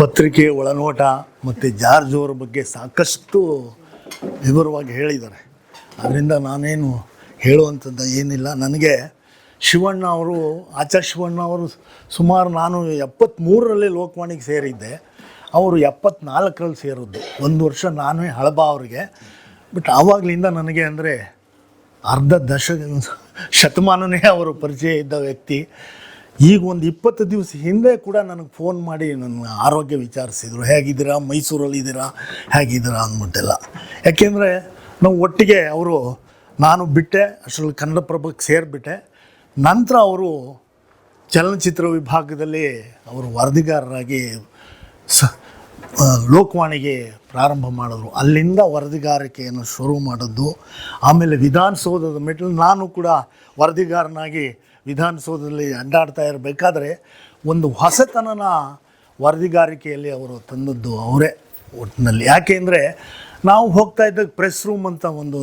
ಪತ್ರಿಕೆ ಒಳನೋಟ ಮತ್ತು ಜಾರ್ಜ್ ಅವರ ಬಗ್ಗೆ ಸಾಕಷ್ಟು ವಿವರವಾಗಿ ಹೇಳಿದ್ದಾರೆ. ಅದರಿಂದ ನಾನೇನು ಹೇಳುವಂಥದ್ದು ಏನಿಲ್ಲ. ನನಗೆ ಶಿವಣ್ಣ ಅವರು, ಆಚಾರ್ಯ ಶಿವಣ್ಣ ಅವರು ಸುಮಾರು ನಾನು ಎಪ್ಪತ್ತ್ಮೂರರಲ್ಲಿ ಲೋಕವಾಣಿಗೆ ಸೇರಿದ್ದೆ. ಅವರು ಎಪ್ಪತ್ನಾಲ್ಕರಲ್ಲಿ ಸೇರಿದ್ದು. ಒಂದು ವರ್ಷ ನಾನೇ ಹಳಬ ಅವರಿಗೆ. ಬಟ್ ಆವಾಗಲಿಂದ ನನಗೆ ಅಂದರೆ ಅರ್ಧ ದಶ ಶತಮಾನನೇ ಅವರು ಪರಿಚಯ ಇದ್ದ ವ್ಯಕ್ತಿ. ಈಗ ಒಂದು ಇಪ್ಪತ್ತು ದಿವಸ ಹಿಂದೆ ಕೂಡ ನನಗೆ ಫೋನ್ ಮಾಡಿ ನನ್ನ ಆರೋಗ್ಯ ವಿಚಾರಿಸಿದರು. ಹೇಗಿದ್ದೀರಾ? ಮೈಸೂರಲ್ಲಿ ಇದ್ದೀರಾ ಹೇಗಿದ್ದೀರಾ ಅಂದ್ಬಿಟ್ಟೆಲ್ಲ. ಯಾಕೆಂದರೆ ನಾವು ಒಟ್ಟಿಗೆ ಅವರು, ನಾನು ಬಿಟ್ಟೆ, ಅಷ್ಟರಲ್ಲಿ ಕನ್ನಡಪ್ರಭಕ್ಕೆ ಸೇರಿಬಿಟ್ಟೆ. ನಂತರ ಅವರು ಚಲನಚಿತ್ರ ವಿಭಾಗದಲ್ಲಿ ಅವರು ವರದಿಗಾರರಾಗಿ ಸ ಲೋಕವಾಣಿಗೆ ಪ್ರಾರಂಭ ಮಾಡಿದ್ರು. ಅಲ್ಲಿಂದ ವರದಿಗಾರಿಕೆಯನ್ನು ಶುರು ಮಾಡಿದ್ದು. ಆಮೇಲೆ ವಿಧಾನಸೌಧದ ಮೆಟ್ಲು ನಾನು ಕೂಡ ವರದಿಗಾರನಾಗಿ ವಿಧಾನಸೌಧದಲ್ಲಿ ಅಂಡಾಡ್ತಾ ಇರಬೇಕಾದ್ರೆ ಒಂದು ಹೊಸತನನ ವರದಿಗಾರಿಕೆಯಲ್ಲಿ ಅವರು ತಂದದ್ದು ಅವರೇ ಒಟ್ಟಿನಲ್ಲಿ ಯಾಕೆ ಅಂದರೆ ನಾವು ಹೋಗ್ತಾ ಇದ್ದಾಗ ಪ್ರೆಸ್ ರೂಮ್ ಅಂತ ಒಂದು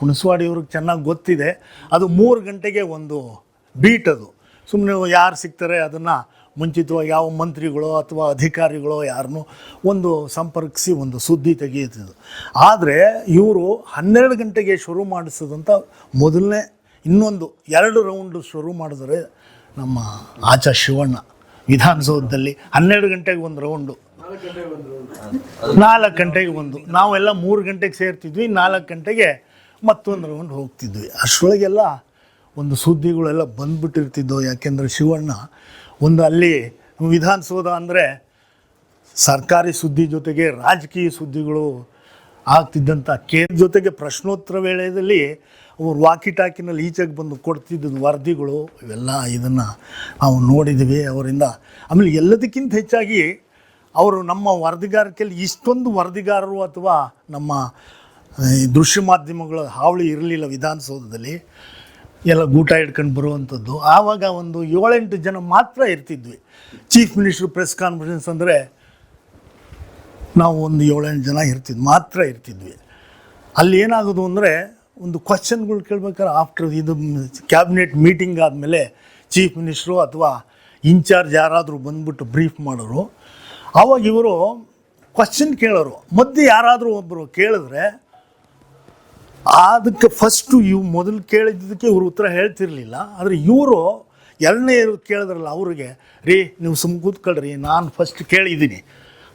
ಹುಣಸವಾಡಿಯವ್ರಿಗೆ ಚೆನ್ನಾಗಿ ಗೊತ್ತಿದೆ. ಅದು ಮೂರು ಗಂಟೆಗೆ ಒಂದು ಬೀಟ್ ಅದು. ಸುಮ್ಮನೆ ಯಾರು ಸಿಗ್ತಾರೆ ಅದನ್ನು ಮುಂಚಿತವಾಗಿ ಯಾವ ಮಂತ್ರಿಗಳು ಅಥವಾ ಅಧಿಕಾರಿಗಳೋ ಯಾರನ್ನು ಒಂದು ಸಂಪರ್ಕಿಸಿ ಒಂದು ಸುದ್ದಿ ತೆಗೆಯುತ್ತಿದ್ದು. ಆದರೆ ಇವರು ಹನ್ನೆರಡು ಗಂಟೆಗೆ ಶುರು ಮಾಡಿಸೋದಂಥ ಮೊದಲನೇ ಇನ್ನೊಂದು ಎರಡು ರೌಂಡು ಶುರು ಮಾಡಿದ್ರೆ ನಮ್ಮ ಆಚಾ ಶಿವಣ್ಣ ವಿಧಾನಸೌಧದಲ್ಲಿ ಹನ್ನೆರಡು ಗಂಟೆಗೆ ಒಂದು ರೌಂಡು. ನಾಲ್ಕು ಗಂಟೆಗೆ ಒಂದು. ನಾವೆಲ್ಲ ಮೂರು ಗಂಟೆಗೆ ಸೇರ್ತಿದ್ವಿ, ನಾಲ್ಕು ಗಂಟೆಗೆ ಮತ್ತೊಂದು ರೌಂಡ್ ಹೋಗ್ತಿದ್ವಿ. ಅಷ್ಟರೊಳಗೆಲ್ಲ ಒಂದು ಸುದ್ದಿಗಳೆಲ್ಲ ಬಂದ್ಬಿಟ್ಟಿರ್ತಿದ್ದವು. ಯಾಕೆಂದರೆ ಶಿವಣ್ಣ ಒಂದು ಅಲ್ಲಿ ವಿಧಾನಸೌಧ ಅಂದರೆ ಸರ್ಕಾರಿ ಸುದ್ದಿ ಜೊತೆಗೆ ರಾಜಕೀಯ ಸುದ್ದಿಗಳು ಆಗ್ತಿದ್ದಂಥ ಕೇಂದ್ರ ಜೊತೆಗೆ ಪ್ರಶ್ನೋತ್ತರ ವೇಳೆಯಲ್ಲಿ ಅವರು ವಾಕಿ ಟಾಕಿನಲ್ಲಿ ಈಚೆಗೆ ಬಂದು ಕೊಡ್ತಿದ್ದ ವರದಿಗಳು, ಇವೆಲ್ಲ ಇದನ್ನು ನಾವು ನೋಡಿದ್ವಿ. ಅವರಿಂದ ಆಮೇಲೆ ಎಲ್ಲದಕ್ಕಿಂತ ಹೆಚ್ಚಾಗಿ ಅವರು ನಮ್ಮ ವರದಿಗಾರಿಕೆಯಲ್ಲಿ ಇಷ್ಟೊಂದು ವರದಿಗಾರರು ಅಥವಾ ನಮ್ಮ ದೃಶ್ಯ ಮಾಧ್ಯಮಗಳ ಹಾವಳಿ ಇರಲಿಲ್ಲ ವಿಧಾನಸೌಧದಲ್ಲಿ. ಎಲ್ಲ ಗೂಟ ಹಿಡ್ಕೊಂಡು ಬರುವಂಥದ್ದು ಆವಾಗ ಒಂದು ಏಳೆಂಟು ಜನ ಮಾತ್ರ ಇರ್ತಿದ್ವಿ. ಚೀಫ್ ಮಿನಿಸ್ಟ್ರು ಪ್ರೆಸ್ ಕಾನ್ಫರೆನ್ಸ್ ಅಂದರೆ ನಾವು ಒಂದು ಏಳೆಂಟು ಜನ ಇರ್ತಿದ್ವಿ, ಮಾತ್ರ ಇರ್ತಿದ್ವಿ. ಅಲ್ಲಿ ಏನಾಗೋದು ಅಂದರೆ ಒಂದು ಕ್ವಶನ್ಗಳು ಕೇಳ್ಬೇಕಾದ್ರೆ ಆಫ್ಟರ್ ಇದು ಕ್ಯಾಬಿನೆಟ್ ಮೀಟಿಂಗ್ ಆದಮೇಲೆ ಚೀಫ್ ಮಿನಿಸ್ಟ್ರು ಅಥವಾ ಇನ್ಚಾರ್ಜ್ ಯಾರಾದರೂ ಬಂದ್ಬಿಟ್ಟು ಬ್ರೀಫ್ ಮಾಡೋರು ಆವಾಗ ಇವರು ಕ್ವಶನ್ ಕೇಳೋರು. ಮಧ್ಯೆ ಯಾರಾದರೂ ಒಬ್ಬರು ಕೇಳಿದ್ರೆ, ಅದಕ್ಕೆ ಫಸ್ಟು ಇವು ಮೊದಲು ಕೇಳಿದ್ದಕ್ಕೆ ಇವರು ಉತ್ತರ ಹೇಳ್ತಿರ್ಲಿಲ್ಲ. ಆದರೆ ಇವರು ಎರಡನೇ ಕೇಳಿದ್ರಲ್ಲ ಅವ್ರಿಗೆ, ರೀ ನೀವು ಸುಮ್ಮ ಕೂತ್ಕೊಳ್ರಿ, ನಾನು ಫಸ್ಟ್ ಕೇಳಿದ್ದೀನಿ.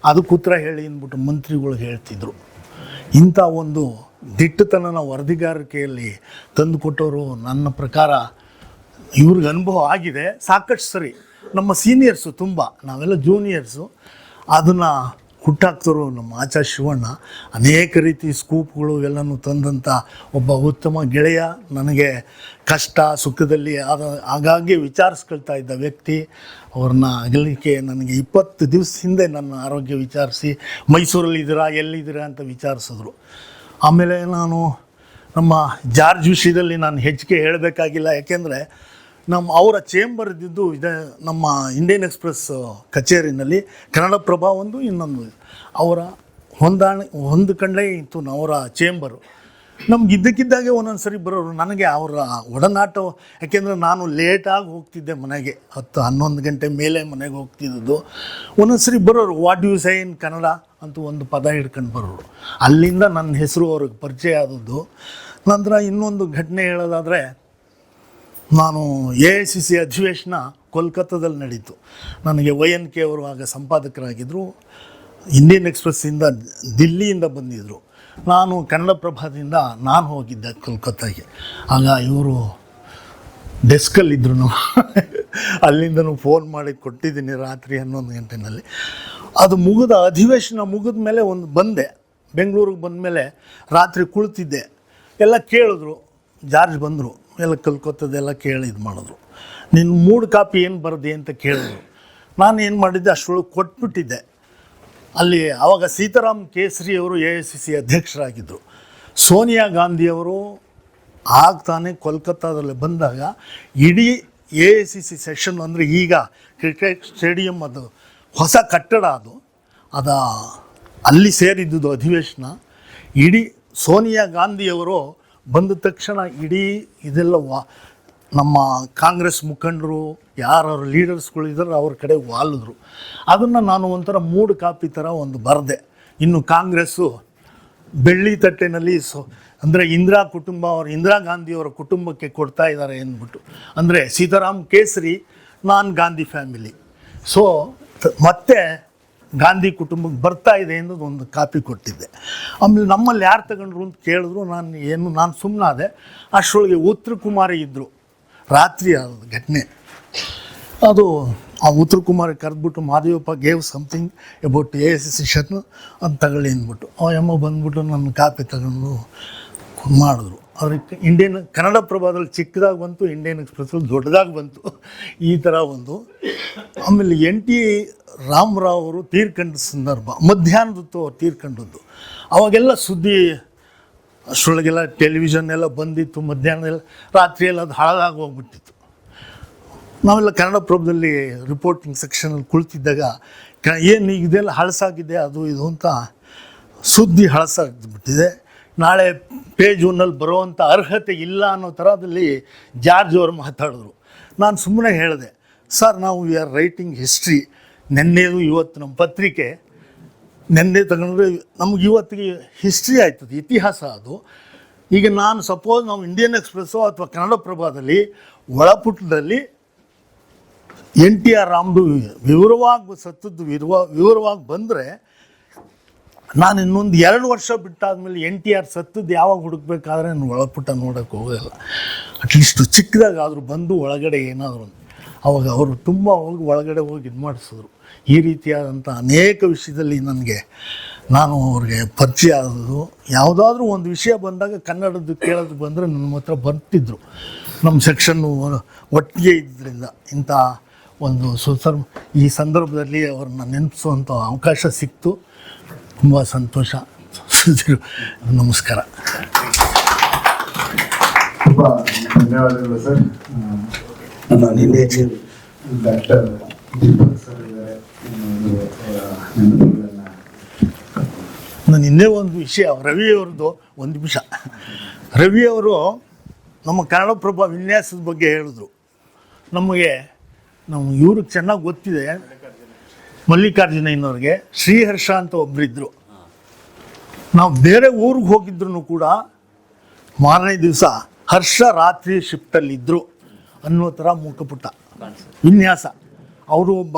ಅದಕ್ಕೆ ಉತ್ತರ ಹೇಳಿ ಅಂದ್ಬಿಟ್ಟು ಮಂತ್ರಿಗಳು ಹೇಳ್ತಿದ್ರು. ಇಂಥ ಒಂದು ದಿಟ್ಟತನನ ವರದಿಗಾರಿಕೆಯಲ್ಲಿ ತಂದುಕೊಟ್ಟವರು ನನ್ನ ಪ್ರಕಾರ ಇವ್ರಿಗೆ ಅನುಭವ ಆಗಿದೆ. ಸಾಕಷ್ಟು ಸರಿ. ನಮ್ಮ ಸೀನಿಯರ್ಸು ತುಂಬ, ನಾವೆಲ್ಲ ಜೂನಿಯರ್ಸು ಅದನ್ನು ಹುಟ್ಟಾಕ್ತರು ನಮ್ಮ ಆಚಾ ಶಿವಣ್ಣ. ಅನೇಕ ರೀತಿ ಸ್ಕೂಪ್ಗಳು ಎಲ್ಲನೂ ತಂದಂಥ ಒಬ್ಬ ಉತ್ತಮ ಗೆಳೆಯ, ನನಗೆ ಕಷ್ಟ, ಸುಖದಲ್ಲಿ ಆದ, ಆಗಾಗ್ಗೆ ವಿಚಾರಿಸ್ಕೊಳ್ತಾ ಇದ್ದ ವ್ಯಕ್ತಿ. ಅವ್ರನ್ನ ಅಗಲಿಕೆ ನನಗೆ ಇಪ್ಪತ್ತು ದಿವಸ ಹಿಂದೆ ನನ್ನ ಆರೋಗ್ಯ ವಿಚಾರಿಸಿ, ಮೈಸೂರಲ್ಲಿ ಇದ್ದೀರಾ ಎಲ್ಲಿದ್ದೀರಾ ಅಂತ ವಿಚಾರಿಸಿದ್ರು. ಆಮೇಲೆ ನಾನು ನಮ್ಮ ಜಾರ್ಜ್ ವಿಷಯದಲ್ಲಿ ನಾನು ಹೆಚ್ಚಿಗೆ ಹೇಳಬೇಕಾಗಿಲ್ಲ. ಯಾಕೆಂದರೆ ನಮ್ಮ ಅವರ ಚೇಂಬರ್ ಇದ್ದಿದ್ದು ಇದೆ ನಮ್ಮ ಇಂಡಿಯನ್ ಎಕ್ಸ್ಪ್ರೆಸ್ ಕಚೇರಿನಲ್ಲಿ ಕನ್ನಡಪ್ರಭ ಒಂದು ಇನ್ನೊಂದು. ಅವರ ಹೊಂದಾಣೆ ಹೊಂದ್ಕೊಂಡೇ ಇತ್ತು ಅವರ ಚೇಂಬರು. ನಮ್ಗೆ ಇದ್ದಕ್ಕಿದ್ದಾಗೆ ಒಂದೊಂದು ಸರಿ ಬರೋರು ನನಗೆ ಅವರ ಒಡನಾಟ, ಯಾಕೆಂದರೆ ನಾನು ಲೇಟಾಗಿ ಹೋಗ್ತಿದ್ದೆ ಮನೆಗೆ, ಹತ್ತು ಹನ್ನೊಂದು ಗಂಟೆ ಮೇಲೆ ಮನೆಗೆ ಹೋಗ್ತಿದ್ದದ್ದು. ಒಂದೊಂದು ಸರಿ ಬರೋರು, ವಾಟ್ ಯು ಸೈ ಇನ್ ಕನ್ನಡ? ಅಂತ ಒಂದು ಪದ ಹಿಡ್ಕೊಂಡು ಬರೋರು. ಅಲ್ಲಿಂದ ನನ್ನ ಹೆಸರು ಅವ್ರಿಗೆ ಪರಿಚಯ ಆದದ್ದು. ನಂತರ ಇನ್ನೊಂದು ಘಟನೆ ಹೇಳೋದಾದರೆ, ನಾನು ಎ ಐ ಸಿ ಸಿ ಅಧಿವೇಶನ ಕೋಲ್ಕತ್ತಾದಲ್ಲಿ ನಡೀತು. ನನಗೆ ವೈ ಎನ್ ಕೆ ಅವರು ಆಗ ಸಂಪಾದಕರಾಗಿದ್ದರು ಇಂಡಿಯನ್ ಎಕ್ಸ್ಪ್ರೆಸ್ಸಿಂದ ದಿಲ್ಲಿಯಿಂದ ಬಂದಿದ್ದರು ನಾನು ಕನ್ನಡಪ್ರಭದಿಂದ ನಾನು ಹೋಗಿದ್ದೆ ಕೋಲ್ಕತ್ತಾಗೆ. ಆಗ ಇವರು ಡೆಸ್ಕಲ್ಲಿದ್ದರು ಅಲ್ಲಿಂದನೂ ಫೋನ್ ಮಾಡಿ ಕೊಟ್ಟಿದ್ದೀನಿ ರಾತ್ರಿ ಹನ್ನೊಂದು ಗಂಟೆನಲ್ಲಿ. ಅದು ಮುಗಿದ ಅಧಿವೇಶನ ಮುಗಿದ ಮೇಲೆ ಒಂದು ಬಂದೆ. ಬೆಂಗಳೂರಿಗೆ ಬಂದ ಮೇಲೆ ರಾತ್ರಿ ಕುಳಿತಿದ್ದೆ. ಎಲ್ಲ ಕೇಳಿದ್ರು. ಜಾರ್ಜ್ ಬಂದರು. ಎಲ್ಲ ಕಲ್ಕೊತ್ತದೆಲ್ಲ ಕೇಳಿ ಇದು ಮಾಡಿದ್ರು. ನಿನ್ನ ಮೂಡ್ ಕಾಪಿ ಏನು ಬರದೆ ಅಂತ ಕೇಳಿದ್ರು. ನಾನು ಏನು ಮಾಡಿದ್ದೆ? ಅಷ್ಟರೊಳಗೆ ಕೊಟ್ಬಿಟ್ಟಿದ್ದೆ. ಅಲ್ಲಿ ಆವಾಗ ಸೀತಾರಾಮ್ ಕೇಸರಿ ಅವರು ಎ ಐ ಸಿ ಸಿ ಅಧ್ಯಕ್ಷರಾಗಿದ್ದರು ಸೋನಿಯಾ ಗಾಂಧಿಯವರು ಆಗ್ತಾನೆ ತಾನೇ ಕೋಲ್ಕತ್ತಾದಲ್ಲಿ ಬಂದಾಗ ಇಡೀ A I C C session ಅಂದರೆ ಈಗ ಕ್ರಿಕೆಟ್ ಸ್ಟೇಡಿಯಂ ಅದು ಹೊಸ ಕಟ್ಟಡ ಅದು. ಅದ ಅಲ್ಲಿ ಸೇರಿದ್ದುದು ಅಧಿವೇಶನ. ಇಡೀ ಸೋನಿಯಾ ಗಾಂಧಿಯವರು ಬಂದ ತಕ್ಷಣ ಇಡೀ ಇದೆಲ್ಲ ವಾ ನಮ್ಮ ಕಾಂಗ್ರೆಸ್ ಮುಖಂಡರು ಯಾರು ಲೀಡರ್ಸ್ಗಳು ಇದ್ದಾರೆ ಅವ್ರ ಕಡೆ ವಾಲಿದ್ರು. ಅದನ್ನು ನಾನು ಒಂಥರ ಮೂಡ್ ಕಾಪಿ ಥರ ಒಂದು ಬರೆದೆ. ಇನ್ನು ಕಾಂಗ್ರೆಸ್ಸು ಬೆಳ್ಳಿ ತಟ್ಟೆನಲ್ಲಿ ಸೊ, ಅಂದರೆ ಇಂದಿರಾ ಕುಟುಂಬ ಅವರು, ಇಂದಿರಾ ಗಾಂಧಿಯವರ ಕುಟುಂಬಕ್ಕೆ ಕೊಡ್ತಾ ಇದ್ದಾರೆ ಅಂದ್ಬಿಟ್ಟು ಅಂದರೆ ಸೀತಾರಾಮ್ ಕೇಸರಿ ನಾನ್ ಗಾಂಧಿ ಫ್ಯಾಮಿಲಿ. ಸೊ ಮತ್ತೆ ಗಾಂಧಿ ಕುಟುಂಬಕ್ಕೆ ಬರ್ತಾ ಇದೆ ಅನ್ನೋದು ಒಂದು ಕಾಪಿ ಕೊಟ್ಟಿದ್ದೆ. ಆಮೇಲೆ ನಮ್ಮಲ್ಲಿ ಯಾರು ತಗೊಂಡ್ರು ಅಂತ ಕೇಳಿದ್ರು, ನಾನು ಏನು, ನಾನು ಸುಮ್ಮನಾದೆ ಅಷ್ಟರೊಳಗೆ ಉತ್ತರ ಕುಮಾರಿ ಇದ್ದರು ರಾತ್ರಿ ಆದ ಘಟನೆ. ಅದು ಆ ಉತ್ತರ Kumar ಕರೆದ್ಬಿಟ್ಟು Madevappa gave something about A S session ಅದು ತಗೊಳ್ಳಿ ಅಂದ್ಬಿಟ್ಟು. ಆ ಎಮ್ಮ ಬಂದ್ಬಿಟ್ಟು ನನ್ನ ಕಾಪಿ ತಗೊಂಡು ಮಾಡಿದ್ರು. ಅದಕ್ಕೆ ಇಂಡಿಯನ್ ಕನ್ನಡ ಪ್ರಭಾದಲ್ಲಿ ಚಿಕ್ಕದಾಗಿ ಬಂತು ಇಂಡಿಯನ್ ಎಕ್ಸ್ಪ್ರೆಸ್ಸಲ್ಲಿ ದೊಡ್ಡದಾಗಿ ಬಂತು. ಈ ಥರ ಒಂದು. ಆಮೇಲೆ ಎನ್ ಟಿ ರಾಮರಾವ್ ಅವರು ತೀರ್ಕಂಡ ಸಂದರ್ಭ, ಮಧ್ಯಾಹ್ನದತ್ತು ಅವ್ರು ತೀರ್ಕೊಂಡದ್ದು. ಅವಾಗೆಲ್ಲ ಸುದ್ದಿ ಅಷ್ಟರೊಳಗೆಲ್ಲ ಟೆಲಿವಿಷನ್ ಎಲ್ಲ ಬಂದಿತ್ತು, ಮಧ್ಯಾಹ್ನ ಎಲ್ಲ, ರಾತ್ರಿ ಎಲ್ಲ ಅದು ಹಾಳಾಗಿ ಹೋಗ್ಬಿಟ್ಟಿತ್ತು. ನಾವೆಲ್ಲ ಕನ್ನಡ ಪ್ರಭದಲ್ಲಿ ರಿಪೋರ್ಟಿಂಗ್ ಸೆಕ್ಷನಲ್ಲಿ ಕುಳಿತಿದ್ದಾಗ, ಕ, ಏನು ಇದೆಲ್ಲ ಹಳಸಾಗಿದೆ, ಅದು ಇದು ಅಂತ ಸುದ್ದಿ ಹಳಸಾಗ್ಬಿಟ್ಟಿದೆ. ನಾಳೆ ಪೇಜ್ ಒನ್ನಲ್ಲಿ ಬರುವಂಥ ಅರ್ಹತೆ ಇಲ್ಲ ಅನ್ನೋ ಥರದಲ್ಲಿ ಜಾರ್ಜ್ ಅವರು ಮಾತಾಡಿದ್ರು. ನಾನು ಸುಮ್ಮನೆ ಹೇಳಿದೆ, ಸರ್, ನಾವು ವಿ ಆರ್ ರೈಟಿಂಗ್ ಹಿಸ್ಟ್ರಿ ನೆನ್ನೆದು ಇವತ್ತು ನಮ್ಮ ಪತ್ರಿಕೆ ನೆನ್ನೆ ತಗೊಂಡ್ರೆ ನಮ್ಗೆ ಇವತ್ತಿಗೆ ಹಿಸ್ಟ್ರಿ ಆಯ್ತದೆ, ಇತಿಹಾಸ ಅದು. ಈಗ ನಾನು ಸಪೋಸ್ ನಾವು ಇಂಡಿಯನ್ ಎಕ್ಸ್ಪ್ರೆಸ್ಸೋ ಅಥವಾ ಕನ್ನಡ ಪ್ರಭಾದಲ್ಲಿ ಒಳಪುಟದಲ್ಲಿ ಎನ್ ಟಿ ಆರ್ ರಾಮ್ದು ವಿವರವಾಗಿ ಸತ್ತದ್ದು ವಿರುವ, ವಿವರವಾಗಿ ಬಂದರೆ ನಾನು ಇನ್ನೊಂದು ಎರಡು ವರ್ಷ ಬಿಟ್ಟಾದ್ಮೇಲೆ ಎನ್ ಟಿ ಆರ್ ಸತ್ತದ್ದು ಯಾವಾಗ ಹುಡುಕ್ಬೇಕಾದ್ರೆ ನಾನು ಒಳಪುಟ ನೋಡೋಕ್ಕೆ ಹೋಗೋಲ್ಲ ಅಟ್ಲೀಸ್ಟ್ ಚಿಕ್ಕದಾಗಾದರೂ ಬಂದು ಒಳಗಡೆ ಏನಾದರೂ. ಅವಾಗ ಅವರು ತುಂಬ ಹೋಗಿ ಒಳಗಡೆ ಹೋಗಿ ಇದು ಮಾಡಿಸಿದ್ರು ಈ ರೀತಿಯಾದಂಥ ಅನೇಕ ವಿಷಯದಲ್ಲಿ ನನಗೆ ನಾನು ಅವ್ರಿಗೆ ಪರಿಚಯ ಆದದ್ದು. ಯಾವುದಾದ್ರೂ ಒಂದು ವಿಷಯ ಬಂದಾಗ ಕನ್ನಡದ್ದು ಕೇಳೋದು ಬಂದರೆ ನನ್ನ ಹತ್ರ ಬರ್ತಿದ್ರು. ನಮ್ಮ ಸೆಕ್ಷನ್ನು ಒಟ್ಟಿಗೆ ಇದ್ದರಿಂದ ಇಂಥ ಒಂದು ಸುಸರ್ ಈ ಸಂದರ್ಭದಲ್ಲಿ ಅವ್ರನ್ನ ನೆನಪಿಸುವಂಥ ಅವಕಾಶ ಸಿಕ್ತು. ತುಂಬ ಸಂತೋಷ. ನಮಸ್ಕಾರ. ತುಂಬ ಧನ್ಯವಾದಗಳು ಸರ್. ನಾನು ಇನ್ನೇ ಜೀವ ಡಾಕ್ಟರ್ ದೀಪಕ್ ಸರ್. ನಾನು ಇನ್ನೇ ಒಂದು ವಿಷಯ, ರವಿ ಅವ್ರದ್ದು ಒಂದು ನಿಮಿಷ. ರವಿ ಅವರು ನಮ್ಮ ಕನ್ನಡಪ್ರಭ ವಿನ್ಯಾಸದ ಬಗ್ಗೆ ಹೇಳಿದ್ರು. ನಮಗೆ ನಮ್ಮ ಇವ್ರಿಗೆ ಚೆನ್ನಾಗಿ ಗೊತ್ತಿದೆ. ಮಲ್ಲಿಕಾರ್ಜುನಯ್ಯನವ್ರಿಗೆ ಶ್ರೀಹರ್ಷ ಅಂತ ಒಬ್ಬರಿದ್ದರು ನಾವು ಬೇರೆ ಊರಿಗೆ ಹೋಗಿದ್ರು ಕೂಡ ಮಾರನೇ ದಿವಸ ಹರ್ಷ ರಾತ್ರಿ ಶಿಫ್ಟಲ್ಲಿದ್ದರು ಅನ್ನೋ ಥರ ಮುಖಪುಟ ವಿನ್ಯಾಸ. ಅವರು ಒಬ್ಬ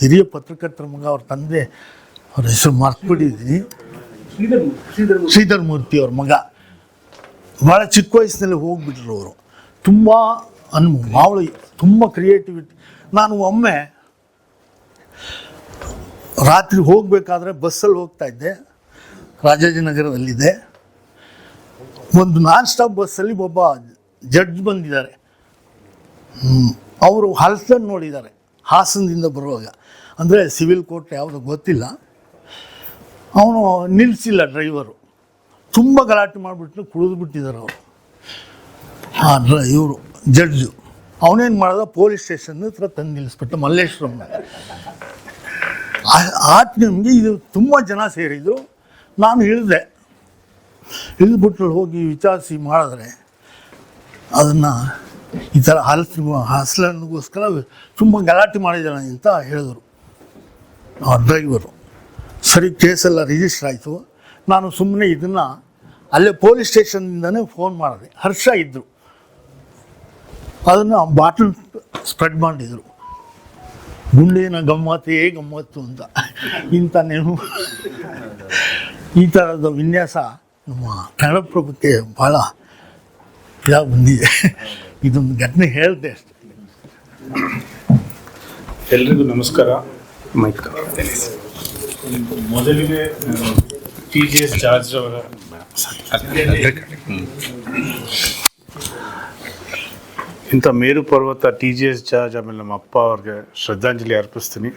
ಹಿರಿಯ ಪತ್ರಕರ್ತರ ಮಗ ಅವ್ರ ತಂದೆ, ಅವ್ರ ಹೆಸರು ಮರ್ತ್ಬಿಟ್ಟಿದ್ದೀನಿ ಶ್ರೀಧರ್ ಮೂರ್ತಿ ಅವ್ರ ಮಗ. ಭಾಳ ಚಿಕ್ಕ ವಯಸ್ಸಿನಲ್ಲಿ ಹೋಗ್ಬಿಟ್ರು ಅವರು. ತುಂಬ ಅನ್ ಮಾವಳಿ ತುಂಬ ಕ್ರಿಯೇಟಿವಿಟಿ ನಾನು ಒಮ್ಮೆ ರಾತ್ರಿ ಹೋಗಬೇಕಾದ್ರೆ ಬಸ್ಸಲ್ಲಿ ಹೋಗ್ತಾ ಇದ್ದೆ. ರಾಜಾಜಿನಗರದಲ್ಲಿದೆ ಒಂದು ನಾನ್ ಸ್ಟಾಪ್ ಬಸ್ಸಲ್ಲಿ ಒಬ್ಬ ಜಡ್ಜ್ ಬಂದಿದ್ದಾರೆ. ಅವರು ಹಲ್ಸನ್ ನೋಡಿದ್ದಾರೆ. ಹಾಸನದಿಂದ ಬರುವಾಗ. ಅಂದರೆ ಸಿವಿಲ್ ಕೋರ್ಟ್ ಯಾವುದು ಗೊತ್ತಿಲ್ಲ. ಅವನು ನಿಲ್ಲಿಸಿಲ್ಲ ಡ್ರೈವರು. ತುಂಬ ಗಲಾಟೆ ಮಾಡಿಬಿಟ್ಟು ಕುಳಿದು ಬಿಟ್ಟಿದ್ದಾರೆ ಅವರು. ಆ ಡ್ರ ಇವರು, ಜಡ್ಜು. ಅವನೇನು ಮಾಡಿದ? ಪೊಲೀಸ್ ಸ್ಟೇಷನ್ ಹತ್ರ ತಂದು ನಿಲ್ಲಿಸ್ಬಿಟ್ಟು ಮಲ್ಲೇಶ್ವರಂ. ಆ ನಿಮಗೆ ಇದು ತುಂಬ ಜನ ಸೇರಿದ್ದು ನಾನು ಇಳಿದೆ. ಇಳಿದ್ಬಿಟ್ಟು ಹೋಗಿ ವಿಚಾರಿಸಿ ಮಾಡಿದ್ರೆ ಅದನ್ನು ಈ ಥರ ಹಲಸ ಹಾಸ್ಲನ್ಗೋಸ್ಕರ ತುಂಬ ಗಲಾಟೆ ಮಾಡಿದ್ದಾನೆ ಅಂತ ಹೇಳಿದರು. ಆ ಡ್ರೈವರು ಸರಿ, ಕೇಸೆಲ್ಲ ರಿಜಿಸ್ಟರ್ ಆಯಿತು. ನಾನು ಸುಮ್ಮನೆ ಇದನ್ನು ಅಲ್ಲೇ ಪೊಲೀಸ್ ಸ್ಟೇಷನ್ನಿಂದನೇ ಫೋನ್ ಮಾಡಿದೆ. ಹರ್ಷ ಇದ್ದರು ಅದನ್ನು ಬಾಟಲ್ ಸ್ಪ್ರೆಡ್ ಮಾಡಿದರು. ಗುಂಡಿನ ಗಮ್ಮತ್ತೇ ಗಮ್ಮತ್ತು ಅಂತ. ಇಂಥ ನೆನಪು. ಈ ಥರದ ವಿನ್ಯಾಸ ನಮ್ಮ ಕನ್ನಡ ಪ್ರಭುತ್ವ ಭಾಳ ಇದಾಗಿ ಬಂದಿದೆ. ಇದೊಂದು ಘಟನೆ ಹೇಳಿದೆ ಅಷ್ಟೆ. ಎಲ್ರಿಗೂ ನಮಸ್ಕಾರ. ಮೈಕ್. ಮೊದಲಿಗೆ ಪಿ ಜಿ ಎಸ್ ಜಾರ್ಜ್ ಅವರ ಇಂಥ ಮೇರು ಪರ್ವತ ಟಿ ಜಿ ಎಸ್ ಜಾರ್ಜ್ ಆಮೇಲೆ ನಮ್ಮ ಅಪ್ಪ ಅವ್ರಿಗೆ ಶ್ರದ್ಧಾಂಜಲಿ ಅರ್ಪಿಸ್ತೀನಿ.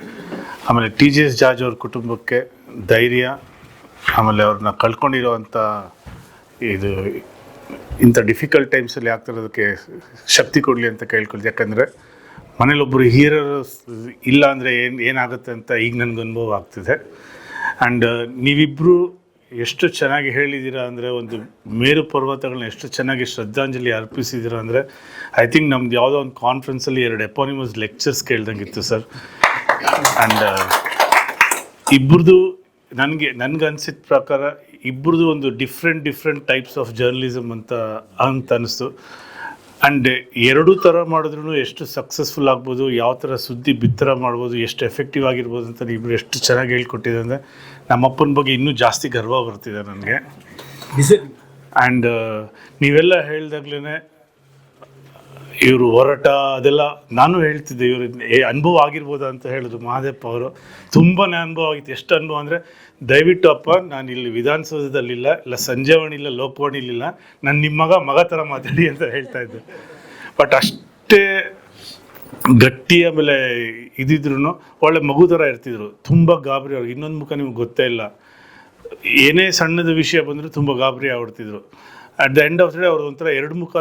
ಆಮೇಲೆ ಟಿ ಜಿ ಎಸ್ ಜಾರ್ಜ್ ಅವ್ರ ಕುಟುಂಬಕ್ಕೆ ಧೈರ್ಯ ಆಮೇಲೆ ಅವ್ರನ್ನ ಕಳ್ಕೊಂಡಿರೋವಂಥ ಇದು ಇಂಥ ಡಿಫಿಕಲ್ಟ್ ಟೈಮ್ಸಲ್ಲಿ ಆಗ್ತಿರೋದಕ್ಕೆ ಶಕ್ತಿ ಕೊಡಲಿ ಅಂತ ಕೇಳ್ಕೊಳ್ಳಿ ಯಾಕಂದರೆ ಮನೇಲೊಬ್ಬರು ಹೀರರು ಇಲ್ಲ ಅಂದರೆ ಏನು, ಏನಾಗುತ್ತೆ ಅಂತ ಈಗ ನನಗೆ ಅನುಭವ ಆಗ್ತಿದೆ. ಆ್ಯಂಡ್ ನೀವಿಬ್ಬರು ಎಷ್ಟು ಚೆನ್ನಾಗಿ ಹೇಳಿದ್ದೀರಾ ಅಂದರೆ ಒಂದು ಮೇರು ಪರ್ವತಗಳನ್ನ ಎಷ್ಟು ಚೆನ್ನಾಗಿ ಶ್ರದ್ಧಾಂಜಲಿ ಅರ್ಪಿಸಿದ್ದೀರಾ ಅಂದರೆ ಐ ಥಿಂಕ್ ನಮ್ದು ಯಾವುದೋ ಒಂದು ಕಾನ್ಫರೆನ್ಸಲ್ಲಿ ಎರಡು ಎಪಾನಿಮಸ್ ಲೆಕ್ಚರ್ಸ್ ಕೇಳ್ದಂಗಿತ್ತು ಸರ್. ಆ್ಯಂಡ್ ಇಬ್ಬರದು ನನಗೆ ನನಗನ್ಸಿದ ಅನಿಸಿದ ಪ್ರಕಾರ ಇಬ್ಬರದು ಒಂದು different different types of journalism ಅಂತ ಅಂತ ಅನ್ನಿಸ್ತು ಆ್ಯಂಡ್ ಎರಡೂ ಥರ ಮಾಡಿದ್ರೂ ಎಷ್ಟು ಸಕ್ಸಸ್ಫುಲ್ ಆಗ್ಬೋದು ಯಾವ ಥರ ಸುದ್ದಿ ಬಿತ್ತರ ಮಾಡ್ಬೋದು ಎಷ್ಟು ಎಫೆಕ್ಟಿವ್ ಆಗಿರ್ಬೋದು ಅಂತ ಇಬ್ಬರು ಎಷ್ಟು ಚೆನ್ನಾಗಿ ಹೇಳ್ಕೊಟ್ಟಿದೆ ಅಂದರೆ ನಮ್ಮಪ್ಪನ ಬಗ್ಗೆ ಇನ್ನೂ ಜಾಸ್ತಿ ಗರ್ವ ಬರ್ತಿದೆ ನನಗೆ. ಆ್ಯಂಡ್ ನೀವೆಲ್ಲ ಹೇಳ್ದಾಗ್ಲೇ ಇವರು ಹೋರಾಟ ಅದೆಲ್ಲ ನಾನು ಹೇಳ್ತಿದ್ದೆ, ಇವರು ಅನುಭವ ಆಗಿರ್ಬೋದಾ ಅಂತ ಹೇಳಿದ್ರು ಮಹಾದೇಪ್ಪ ಅವರು. ತುಂಬಾ ಅನುಭವ ಆಗಿತ್ತು. ಎಷ್ಟು ಅನುಭವ ಅಂದರೆ, ದಯವಿಟ್ಟು ಅಪ್ಪ, ನಾನು ಇಲ್ಲಿ ವಿಧಾನಸೌಧದಲ್ಲಿಲ್ಲ ಇಲ್ಲ ಸಂಜೆವಣಿ ಇಲ್ಲ ಲೋಕವಾಣಿಲಿಲ್ಲ ನಾನು ನಿಮ್ಮ ಮಗ ಮಗ ಥರ ಮಾತಾಡಿ ಅಂತ ಹೇಳ್ತಾ ಇದ್ದೆ. ಬಟ್ ಅಷ್ಟೇ ಗಟ್ಟಿ ಆಮೇಲೆ ಇದಿದ್ರು ಒಳ್ಳೆ ಮಗು ಥರ ಇರ್ತಿದ್ರು. ತುಂಬ ಗಾಬರಿ ಅವ್ರಿಗೆ. ಇನ್ನೊಂದು ಮುಖ ನಿಮ್ಗೆ ಗೊತ್ತೇ ಇಲ್ಲ. ಏನೇ ಸಣ್ಣದ ವಿಷಯ ಬಂದರೂ ತುಂಬ ಗಾಬರಿ ಆಗ್ಬಿಡ್ತಿದ್ರು. At the end of the day ಅವ್ರು ಒಂಥರ ಎರಡು ಮುಖ